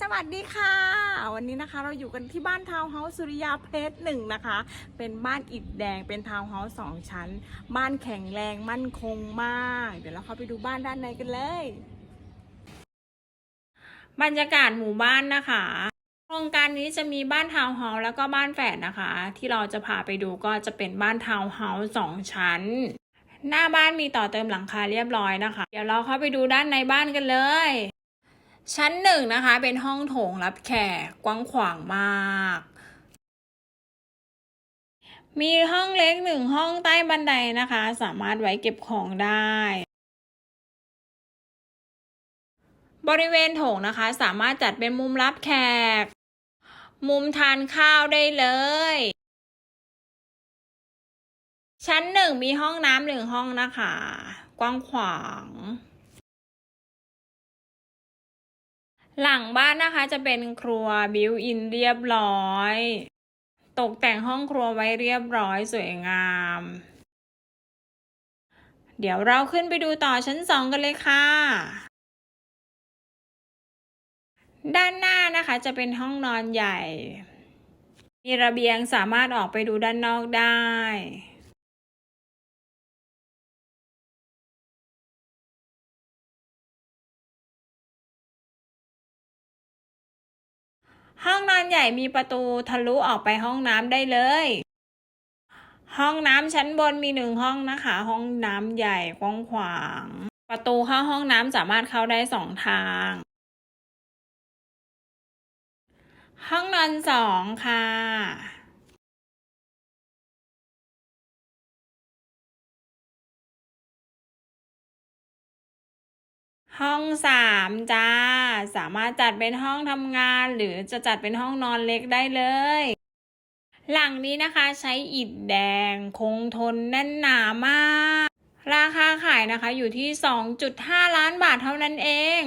สวัสดีค่ะ วันนี้นะคะเราอยู่กันที่บ้านทาวน์เฮาส์สุริยาเพชรหนึ่งนะคะ เป็นบ้านอิฐแดงเป็นทาวน์เฮาส์สองชั้น บ้านแข็งแรงมั่นคงมาก เดี๋ยวเราเข้าไปดูบ้านด้านในกันเลย บรรยากาศหมู่บ้านนะคะโครงการนี้จะมีบ้านทาวน์เฮาส์แล้วก็บ้านแฝดนะคะ ที่เราจะพาไปดูก็จะเป็นบ้านทาวน์เฮาส์สองชั้น หน้าบ้านมีต่อเติมหลังคาเรียบร้อยนะคะ เดี๋ยวเราเข้าไปดูด้านในบ้านกันเลย ชั้นหนึ่งนะคะ เป็นห้องโถงรับแขกกว้างขวางมาก มีห้องเล็กหนึ่งห้องใต้บันไดนะคะ สามารถไว้เก็บของได้ บริเวณโถงนะคะ สามารถจัดเป็นมุมรับแขก มุมทานข้าวได้เลย ชั้นหนึ่งมีห้องน้ำหนึ่งห้องนะคะ กว้างขวาง หลังบ้านนะคะจะเป็นครัวบิวอินเรียบร้อย ตกแต่งห้องครัวไว้เรียบร้อยสวยงาม เดี๋ยวเราขึ้นไปดูต่อชั้นสองกันเลยค่ะ ด้านหน้านะคะจะเป็นห้องนอนใหญ่ มีระเบียงสามารถออกไปดูด้านนอกได้ ห้องนอนใหญ่มีประตูทะลุออกไปห้องน้ำได้เลย ห้องน้ำชั้นบนมีหนึ่งห้องนะคะ ห้องน้ำใหญ่กว้างขวาง ประตูเข้าห้องน้ำสามารถเข้าได้สองทาง ห้องนอนสองค่ะ ห้องสามจ้า สามารถจัดเป็นห้องทำงาน หรือจะจัดเป็นห้องนอนเล็กได้เลย หลังนี้นะคะใช้อิฐแดงคงทนแน่นหนามาก ราคาขายนะคะอยู่ที่ 2.5 ล้านบาทเท่านั้นเอง